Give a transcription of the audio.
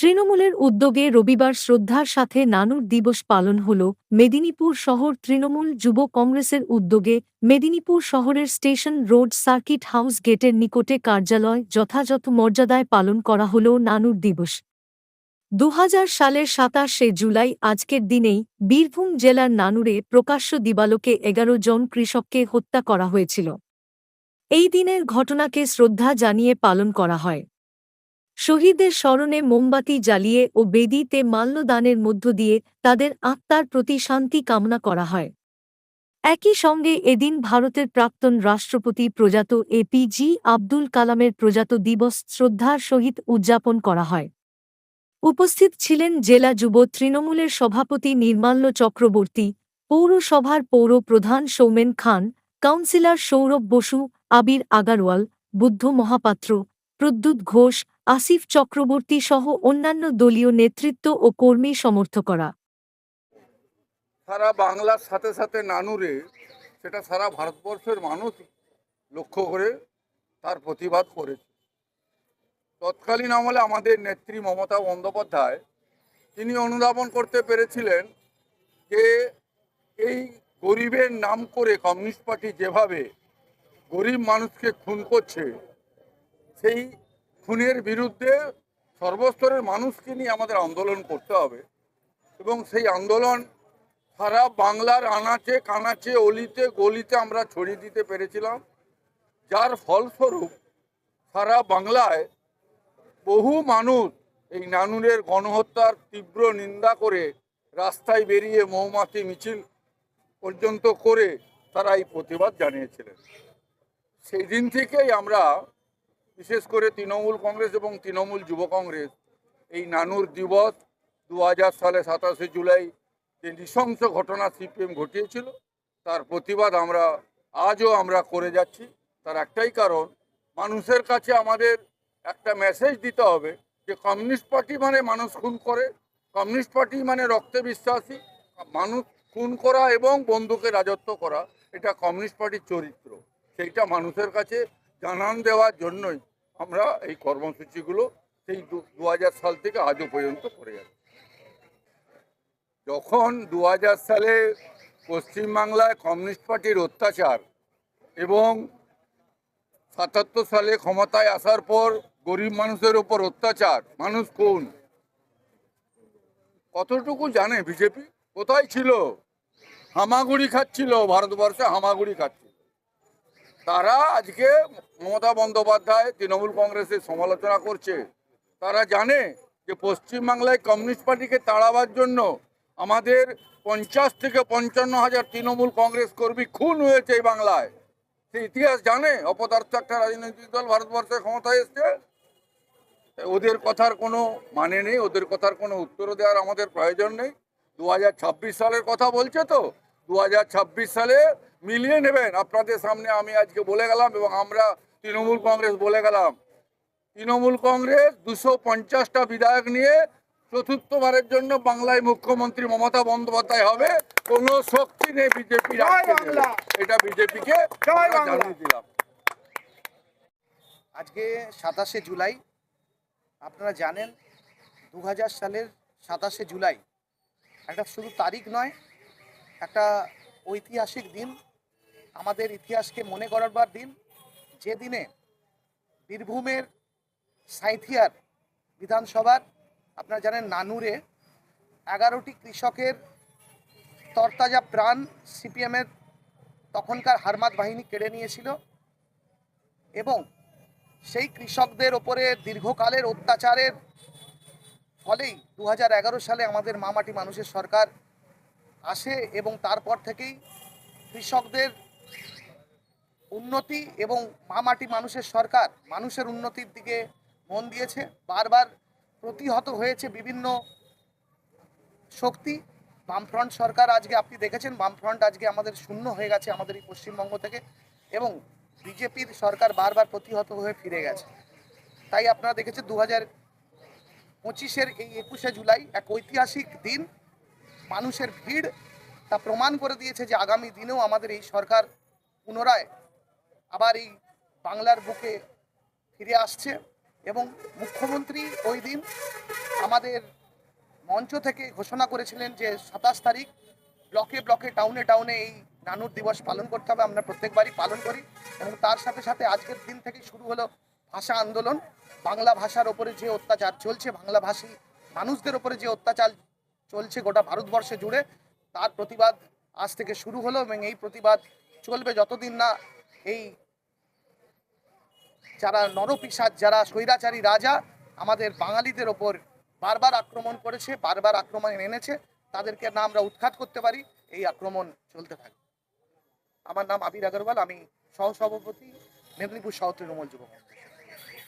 তৃণমূলের উদ্যোগে রবিবার শ্রদ্ধার সাথে নানুর দিবস পালন হল মেদিনীপুর শহর তৃণমূল যুব কংগ্রেসের উদ্যোগে মেদিনীপুর শহরের স্টেশন রোড সার্কিট হাউস গেটের নিকটে কার্যালয় যথাযথ মর্যাদায় পালন করা হল নানুর দিবস। দু হাজার সালের সাতাশে জুলাই আজকের দিনেই বীরভূম জেলার নানুরে প্রকাশ্য দিবালোকে এগারো জন কৃষককে হত্যা করা হয়েছিল। এই দিনের ঘটনাকে শ্রদ্ধা জানিয়ে পালন করা হয়। শহীদদের স্মরণে মোমবাতি জ্বালিয়ে ও বেদিতে মাল্যদানের মধ্য দিয়ে তাদের আত্মার প্রতি শান্তি কামনা করা হয়। একই সঙ্গে এদিন ভারতের প্রাক্তন রাষ্ট্রপতি প্রজাত এপিজি আব্দুল কালামের প্রজাত দিবস শ্রদ্ধার সহিত উদযাপন করা হয়। উপস্থিত ছিলেন জেলা যুব তৃণমূলের সভাপতি নির্মাল্য চক্রবর্তী, পৌরসভার পৌর প্রধান সৌমেন খান, কাউন্সিলর সৌরভ বসু, আবির আগারওয়াল, বুদ্ধ মহাপাত্র প্রদ্যুৎ ঘোষ আসিফ চক্রবর্তী সহ অন্যান্য দলীয় নেতৃত্ব ও কর্মী সমর্থকরা। সারা বাংলার সাথে সাথে নানুরে সেটা সারা ভারতবর্ষের মানুষ লক্ষ্য করে তার প্রতিবাদ করেছে। তৎকালীন আমলে আমাদের নেত্রী মমতা বন্দ্যোপাধ্যায় তিনি অনুধাবন করতে পেরেছিলেন যে এই গরিবের নাম করে কমিউনিস্ট পার্টি যেভাবে গরিব মানুষকে খুন করছে, সেই খুনের বিরুদ্ধে সর্বস্তরের মানুষকে নিয়ে আমাদের আন্দোলন করতে হবে এবং সেই আন্দোলন সারা বাংলার আনাচে, কানাচে, অলিতে, গলিতে আমরা ছড়িয়ে দিতে পেরেছিলাম। যার ফলস্বরূপ সারা বাংলায় বহু মানুষ এই নানুরের গণহত্যার তীব্র নিন্দা করে রাস্তায় বেরিয়ে মৌমাছি, মিছিল পর্যন্ত করে তারা এই প্রতিবাদ জানিয়েছিলেন। সেই দিন থেকেই আমরা বিশেষ করে তৃণমূল কংগ্রেস এবং তৃণমূল যুব কংগ্রেস, এই নানুর দিবস দু হাজার সালে সাতাশে জুলাই যে নৃশংস ঘটনা সিপিএম ঘটিয়েছিল, তার প্রতিবাদ আমরা, আজও আমরা করে যাচ্ছি। তার একটাই কারণ, মানুষের কাছে আমাদের একটা মেসেজ দিতে হবে যে কমিউনিস্ট পার্টি মানে মানুষ খুন করে, কমিউনিস্ট পার্টি মানে রক্তে বিশ্বাসী, মানুষ খুন করা এবং বন্ধুকে রাজত্ব করা, এটা কমিউনিস্ট পার্টির চরিত্র। সেইটা মানুষের কাছে জানান দেওয়ার জন্যই আমরা এই কর্মসূচিগুলো সেই দু হাজার সাল থেকে আজও পর্যন্ত করে যাচ্ছি। যখন দু হাজার সালে পশ্চিমবাংলায় কমিউনিস্ট পার্টির অত্যাচার এবং সাতাত্তর সালে ক্ষমতায় আসার পর গরিব মানুষের ওপর অত্যাচার, মানুষ কোন? কতটুকু জানে বিজেপি? কোথায় ছিল? হামাগুড়ি খাচ্ছিল, ভারতবর্ষে হামাগুড়ি খাচ্ছিল। তারা আজকে মমতা বন্দ্যোপাধ্যায় তৃণমূল কংগ্রেসের সমালোচনা করছে। তারা জানে যে পশ্চিমবাংলায় কমিউনিস্ট পার্টিকে তাড়াবার জন্য আমাদের পঞ্চাশ থেকে পঞ্চান্ন হাজার তৃণমূল কংগ্রেস কর্মী খুন হয়েছে এই বাংলায়। সে ইতিহাস জানে, অপদার্থ একটা রাজনৈতিক দল ভারতবর্ষে ক্ষমতায় এসছে। ওদের কথার কোনো মানে নেই, ওদের কথার কোনো উত্তর দেওয়ার আমাদের প্রয়োজন নেই। দু হাজার ছাব্বিশ সালের কথা বলছে তো দু হাজার ছাব্বিশ সালে মিলিয়ে নেবেন। আপনাদের সামনে আমি আজকে বলে গেলাম এবং আমরা তৃণমূল কংগ্রেস বলে গেলাম। তৃণমূল কংগ্রেস দুশো পঞ্চাশটা বিধায়ক নিয়ে চতুর্থবারের জন্য বাংলায় মুখ্যমন্ত্রী মমতা বন্দ্যোপাধ্যায় হবে। কোনো শক্তি নেই বিজেপি এটা বিজেপিকে জানিয়ে দিলাম। আজকে সাতাশে জুলাই আপনারা জানেন দু হাজার সালের সাতাশে জুলাই একটা শুধু তারিখ নয় একটা ঐতিহাসিক দিন, আমাদের ইতিহাসকে মনে করাবার দিন। যে দিনে বীরভূমের সাঁথিয়ার বিধানসভার, আপনারা জানেন নানুরে, এগারোটি কৃষকের তরতাজা প্রাণ সিপিএমের তখনকার হারমাত বাহিনী কেড়ে নিয়েছিল এবং সেই কৃষকদের ওপরে দীর্ঘকালের অত্যাচারের ফলেই দু হাজার এগারো সালে আমাদের মামাটি মানুষের সরকার আসে এবং তারপর থেকেই কৃষকদের উন্নতি এবং মামাটি মানুষের সরকার মানুষের উন্নতির দিকে মন দিয়েছে। বারবার প্রতিহত হয়েছে বিভিন্ন শক্তি। বামফ্রন্ট সরকার আজকে আপনি দেখেছেন, বামফ্রন্ট আজকে আমাদের শূন্য হয়ে গেছে আমাদের এই পশ্চিমবঙ্গ থেকে এবং বিজেপির সরকার বারবার প্রতিহত হয়ে ফিরে গেছে। তাই আপনারা দেখেছেন দু হাজার পঁচিশের এই একুশে জুলাই এক ঐতিহাসিক দিন। মানুষের ভিড় তা প্রমাণ করে দিয়েছে যে আগামী দিনেও আমাদের এই সরকার পুনরায় আবার এই বাংলার বুকে ফিরে আসছে এবং মুখ্যমন্ত্রী ওই দিন আমাদের মঞ্চ থেকে ঘোষণা করেছিলেন যে সাতাশ তারিখ ব্লকে ব্লকে, টাউনে টাউনে এই নানুর দিবস পালন করতে হবে। আমরা প্রত্যেকবারই পালন করি এবং তার সাথে সাথে আজকের দিন থেকেই শুরু হলো ভাষা আন্দোলন। বাংলা ভাষার ওপরে যে অত্যাচার চলছে, বাংলাভাষী মানুষদের ওপরে যে অত্যাচার চলছে গোটা ভারতবর্ষে জুড়ে। তার প্রতিবাদ আজ থেকে শুরু হলো এবং এই প্রতিবাদ চলবে যতদিন না এই যারা নরপিসাজ যারা স্বৈরাচারী রাজা, আমাদের বাঙালিদের ওপর বারবার আক্রমণ করেছে, বারবার আক্রমণ এনেছে, তাদেরকে না আমরা উৎখাত করতে পারি, এই আক্রমণ চলতে থাকে আমার নাম আবির আগরওয়াল, আমি সহসভাপতি, মেদিনীপুর শহর তৃণমূল যুব